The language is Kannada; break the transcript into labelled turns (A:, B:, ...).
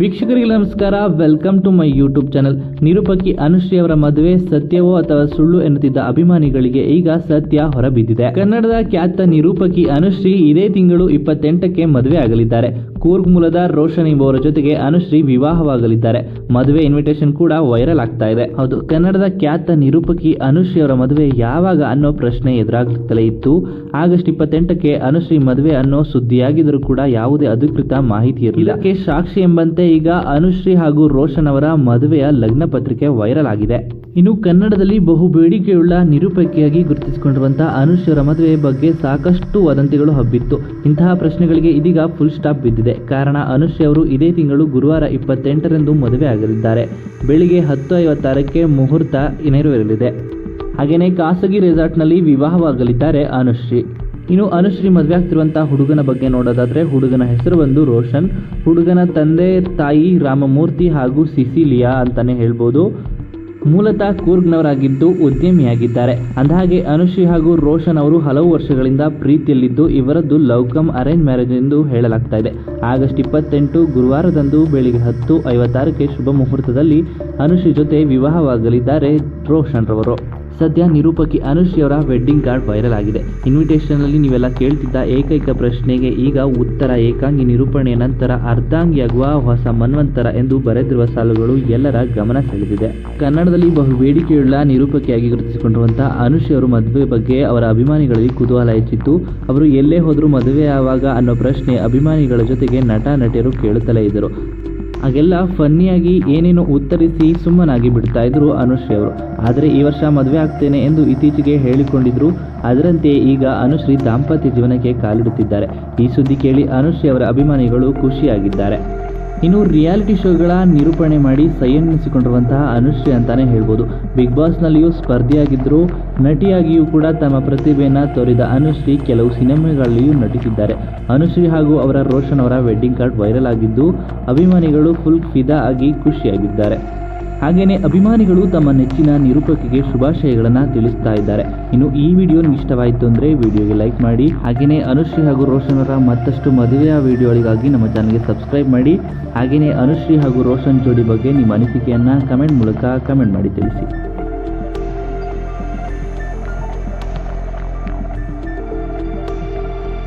A: ವೀಕ್ಷಕರಿಗೆ ನಮಸ್ಕಾರ. Welcome to my YouTube channel ನಿರೂಪಕಿ Anushree ಅವರ ಮದುವೆ ಸತ್ಯವೋ ಅಥವಾ ಸುಳ್ಳು ಎನ್ನುತ್ತಿದ್ದ ಅಭಿಮಾನಿಗಳಿಗೆ ಈಗ ಸತ್ಯ ಹೊರಬಿದ್ದಿದೆ. ಕನ್ನಡದ ಖ್ಯಾತ ನಿರೂಪಕಿ ಅನುಶ್ರೀ ಇದೇ ತಿಂಗಳು ಇಪ್ಪತ್ತೆಂಟಕ್ಕೆ ಮದುವೆ ಆಗಲಿದ್ದಾರೆ ಕೂರ್ಗ್ ಮೂಲದ ರೋಷನ್ ಎಂಬುವರ ಜೊತೆಗೆ ಅನುಶ್ರೀ ವಿವಾಹವಾಗಲಿದ್ದಾರೆ. ಮದುವೆ ಇನ್ವಿಟೇಷನ್ ಕೂಡ ವೈರಲ್ ಆಗ್ತಾ ಇದೆ. ಹೌದು, ಕನ್ನಡದ ಖ್ಯಾತ ನಿರೂಪಕಿ ಅನುಶ್ರೀ ಅವರ ಮದುವೆ ಯಾವಾಗ ಅನ್ನೋ ಪ್ರಶ್ನೆ ಎದುರಾಗುತ್ತಲೇ ಇತ್ತು. ಆಗಸ್ಟ್ ಇಪ್ಪತ್ತೆಂಟಕ್ಕೆ ಅನುಶ್ರೀ ಮದುವೆ ಅನ್ನೋ ಸುದ್ದಿಯಾಗಿದ್ದರೂ ಕೂಡ ಯಾವುದೇ ಅಧಿಕೃತ ಮಾಹಿತಿ ಇರಲಿಲ್ಲ. ಇದಕ್ಕೆ ಸಾಕ್ಷಿ ಎಂಬಂತೆ ಈಗ ಅನುಶ್ರೀ ಹಾಗೂ ರೋಷನ್ ಅವರ ಮದುವೆಯ ಲಗ್ನ ಪತ್ರಿಕೆ ವೈರಲ್ ಆಗಿದೆ. ಇನ್ನು ಕನ್ನಡದಲ್ಲಿ ಬಹು ಬೇಡಿಕೆಯುಳ್ಳ ನಿರೂಪಕಿಯಾಗಿ ಗುರುತಿಸಿಕೊಂಡಿರುವಂತಹ ಅನುಶ್ರೀ ಅವರ ಮದುವೆ ಬಗ್ಗೆ ಸಾಕಷ್ಟು ವದಂತಿಗಳು ಹಬ್ಬಿತ್ತು. ಇಂತಹ ಪ್ರಶ್ನೆಗಳಿಗೆ ಇದೀಗ ಫುಲ್ ಸ್ಟಾಪ್ ಬಿದ್ದಿದೆ. ಕಾರಣ ಅನುಶ್ರೀ ಅವರು ಇದೇ ತಿಂಗಳು ಗುರುವಾರ ಇಪ್ಪತ್ತೆಂಟರಂದು ಮದುವೆ ಆಗಲಿದ್ದಾರೆ. ಬೆಳಿಗ್ಗೆ ಹತ್ತು ಐವತ್ತಾರಕ್ಕೆ ಮುಹೂರ್ತ ನೆರವೇರಲಿದೆ. ಹಾಗೆಯೇ ಖಾಸಗಿ ರೆಸಾರ್ಟ್ನಲ್ಲಿ ವಿವಾಹವಾಗಲಿದ್ದಾರೆ ಅನುಶ್ರೀ. ಇನ್ನು ಅನುಶ್ರೀ ಮದುವೆ ಆಗ್ತಿರುವಂತಹ ಹುಡುಗನ ಬಗ್ಗೆ ನೋಡೋದಾದ್ರೆ ಹುಡುಗನ ಹೆಸರು ಬಂದು ರೋಷನ್. ಹುಡುಗನ ತಂದೆ ತಾಯಿ ರಾಮಮೂರ್ತಿ ಹಾಗೂ ಸಿಸಿಲಿಯಾ ಅಂತಾನೆ ಹೇಳ್ಬೋದು. ಮೂಲತಃ ಕೂರ್ಗ್ನವರಾಗಿದ್ದು ಉದ್ಯಮಿಯಾಗಿದ್ದಾರೆ. ಅಂದಹಾಗೆ ಅನುಶ್ರೀ ಹಾಗೂ ರೋಷನ್ ಅವರು ಹಲವು ವರ್ಷಗಳಿಂದ ಪ್ರೀತಿಯಲ್ಲಿದ್ದು ಇವರದ್ದು ಲವ್ ಕಮ್ ಅರೇಂಜ್ ಮ್ಯಾರೇಜ್ ಎಂದು ಹೇಳಲಾಗ್ತಾ ಇದೆ. ಆಗಸ್ಟ್ ಇಪ್ಪತ್ತೆಂಟು, ಗುರುವಾರದಂದು ಬೆಳಿಗ್ಗೆ ಹತ್ತು ಐವತ್ತಾರಕ್ಕೆ ಶುಭ ಮುಹೂರ್ತದಲ್ಲಿ ಅನುಶ್ರೀ ಜೊತೆ ವಿವಾಹವಾಗಲಿದ್ದಾರೆ ರೋಷನ್ ರವರು ಸದ್ಯ ನಿರೂಪಕಿ ಅನುಶ್ರೀ ಅವರ ವೆಡ್ಡಿಂಗ್ ಕಾರ್ಡ್ ವೈರಲ್ ಆಗಿದೆ. ಇನ್ವಿಟೇಷನ್ ಅಲ್ಲಿ ನೀವೆಲ್ಲ ಕೇಳ್ತಿದ್ದ ಏಕೈಕ ಪ್ರಶ್ನೆಗೆ ಈಗ ಉತ್ತರ ಏಕಾಂಗಿ ನಿರೂಪಣೆಯ ನಂತರ ಅರ್ಧಾಂಗಿಯಾಗುವ ಹೊಸ ಮನ್ವಂತರ ಎಂದು ಬರೆದಿರುವ ಸಾಲುಗಳು ಎಲ್ಲರ ಗಮನ ಸೆಳೆದಿದೆ. ಕನ್ನಡದಲ್ಲಿ ಬಹು ಬೇಡಿಕೆಯುಳ್ಳ ನಿರೂಪಕಿಯಾಗಿ ಗುರುತಿಸಿಕೊಂಡಿರುವಂತಹ ಅನುಶ್ರೀ ಅವರು ಮದುವೆ ಬಗ್ಗೆ ಅವರ ಅಭಿಮಾನಿಗಳಲ್ಲಿ ಕುತೂಹಲ ಹೆಚ್ಚಿತ್ತು. ಅವರು ಎಲ್ಲೇ ಹೋದರೂ ಮದುವೆ ಯಾವಾಗ ಅನ್ನೋ ಪ್ರಶ್ನೆ ಅಭಿಮಾನಿಗಳ ಜೊತೆಗೆ ನಟ, ನಟಿಯರು ಕೇಳುತ್ತಲೇ ಇದ್ದರು. ಹಾಗೆಲ್ಲ ಫನ್ನಿಯಾಗಿ ಏನೇನೋ ಉತ್ತರಿಸಿ ಸುಮ್ಮನಾಗಿ ಬಿಡ್ತಾ ಇದ್ರು ಅನುಶ್ರೀ ಅವರು. ಆದರೆ ಈ ವರ್ಷ ಮದುವೆ ಆಗ್ತೇನೆ ಎಂದು ಇತ್ತೀಚೆಗೆ ಹೇಳಿಕೊಂಡಿದ್ರು. ಅದರಂತೆ ಈಗ ಅನುಶ್ರೀ ದಾಂಪತ್ಯ ಜೀವನಕ್ಕೆ ಕಾಲಿಡುತ್ತಿದ್ದಾರೆ. ಈ ಸುದ್ದಿ ಕೇಳಿ ಅನುಶ್ರೀ ಅವರ ಅಭಿಮಾನಿಗಳು ಖುಷಿಯಾಗಿದ್ದಾರೆ. ಇನ್ನು ರಿಯಾಲಿಟಿ ಶೋಗಳ ನಿರೂಪಣೆ ಮಾಡಿ ಸೈಯನ್ನಿಸಿಕೊಂಡಿರುವಂತಹ ಅನುಶ್ರೀ ಅಂತಾನೆ ಹೇಳ್ಬೋದು. ಬಿಗ್ ಬಾಸ್ನಲ್ಲಿಯೂ ಸ್ಪರ್ಧಿಯಾಗಿದ್ದರು ನಟಿಯಾಗಿಯೂ ಕೂಡ ತಮ್ಮ ಪ್ರತಿಭೆಯನ್ನು ತೋರಿದ ಅನುಶ್ರೀ ಕೆಲವು ಸಿನಿಮಾಗಳಲ್ಲಿಯೂ ನಟಿಸಿದ್ದಾರೆ. ಅನುಶ್ರೀ ಹಾಗೂ ಅವರ ರೋಷನ್ ಅವರ ವೆಡ್ಡಿಂಗ್ ಕಾರ್ಡ್ ವೈರಲ್ ಆಗಿದ್ದು, ಅಭಿಮಾನಿಗಳು ಫುಲ್ ಫಿದಾ ಆಗಿ ಖುಷಿಯಾಗಿದ್ದಾರೆ. ಹಾಗೆಯೇ ಅಭಿಮಾನಿಗಳು ತಮ್ಮ ನೆಚ್ಚಿನ ನಿರೂಪಕಿಗೆ ಶುಭಾಶಯಗಳನ್ನು ತಿಳಿಸ್ತಾ ಇದ್ದಾರೆ. ಇನ್ನು ಈ ವಿಡಿಯೋ ಇಷ್ಟವಾಯಿತು ಅಂದರೆ ವಿಡಿಯೋಗೆ ಲೈಕ್ ಮಾಡಿ ಹಾಗೆಯೇ ಅನುಶ್ರೀ ಹಾಗೂ ರೋಷನ್ ಅವರ ಮತ್ತಷ್ಟು ಮದುವೆಯ ವಿಡಿಯೋಗಳಿಗಾಗಿ ನಮ್ಮ ಚಾನಲ್ಗೆ ಸಬ್ಸ್ಕ್ರೈಬ್ ಮಾಡಿ ಹಾಗೆಯೇ ಅನುಶ್ರೀ ಹಾಗೂ ರೋಷನ್ ಜೋಡಿ ಬಗ್ಗೆ ನಿಮ್ಮ ಅನಿಸಿಕೆಯನ್ನು ಕಮೆಂಟ್ ಮೂಲಕ ಕಮೆಂಟ್ ಮಾಡಿ ತಿಳಿಸಿ.